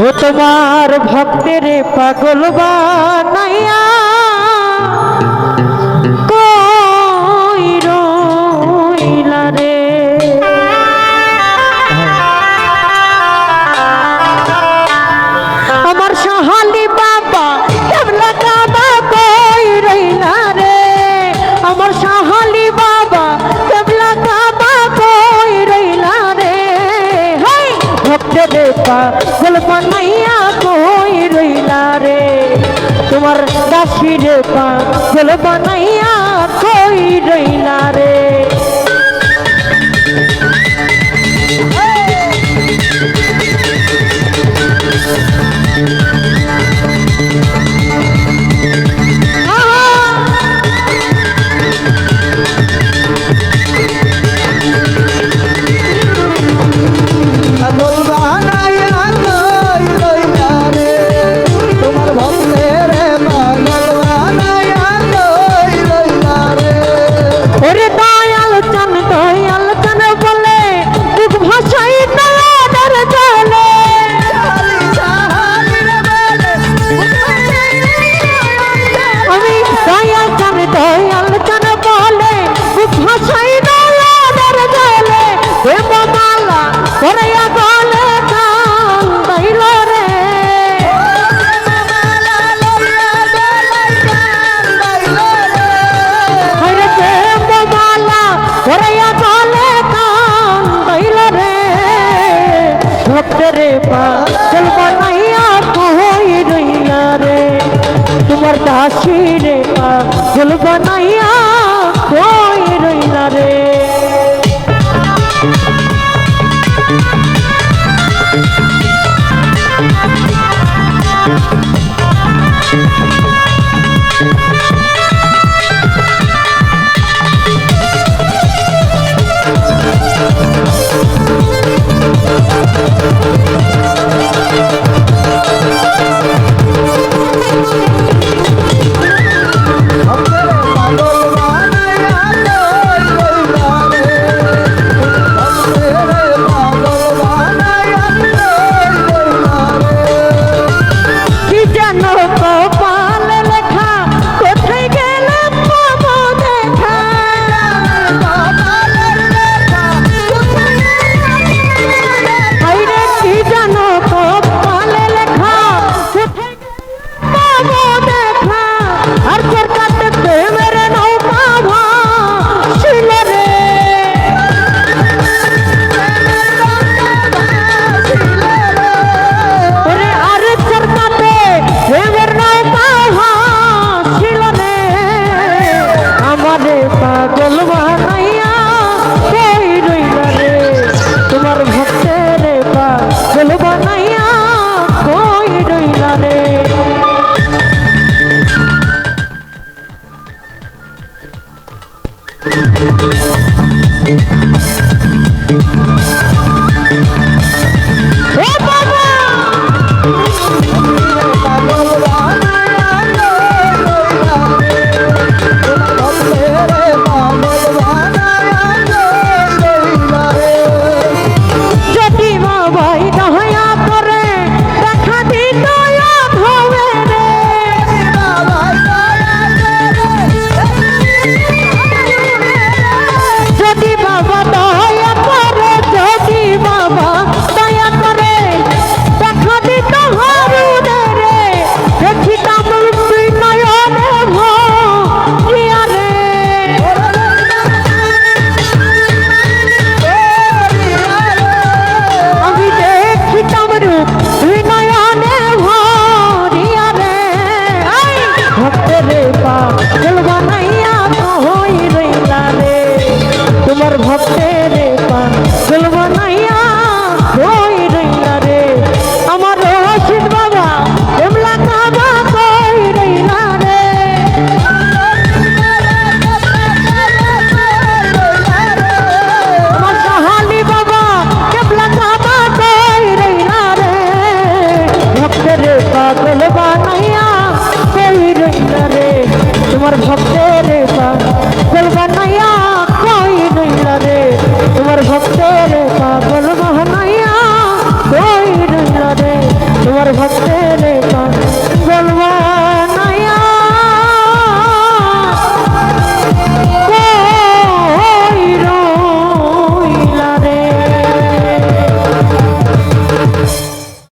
ও তোমার ভক্তের পাগল বানাইয়া পাগল বানাইয়া কই রইলা রে? তোমার দাসিরে পাগল বানাইয়া কই রইলা রে? দাসী রে পাগল বানাইয়া কই রইলা রে Thank you.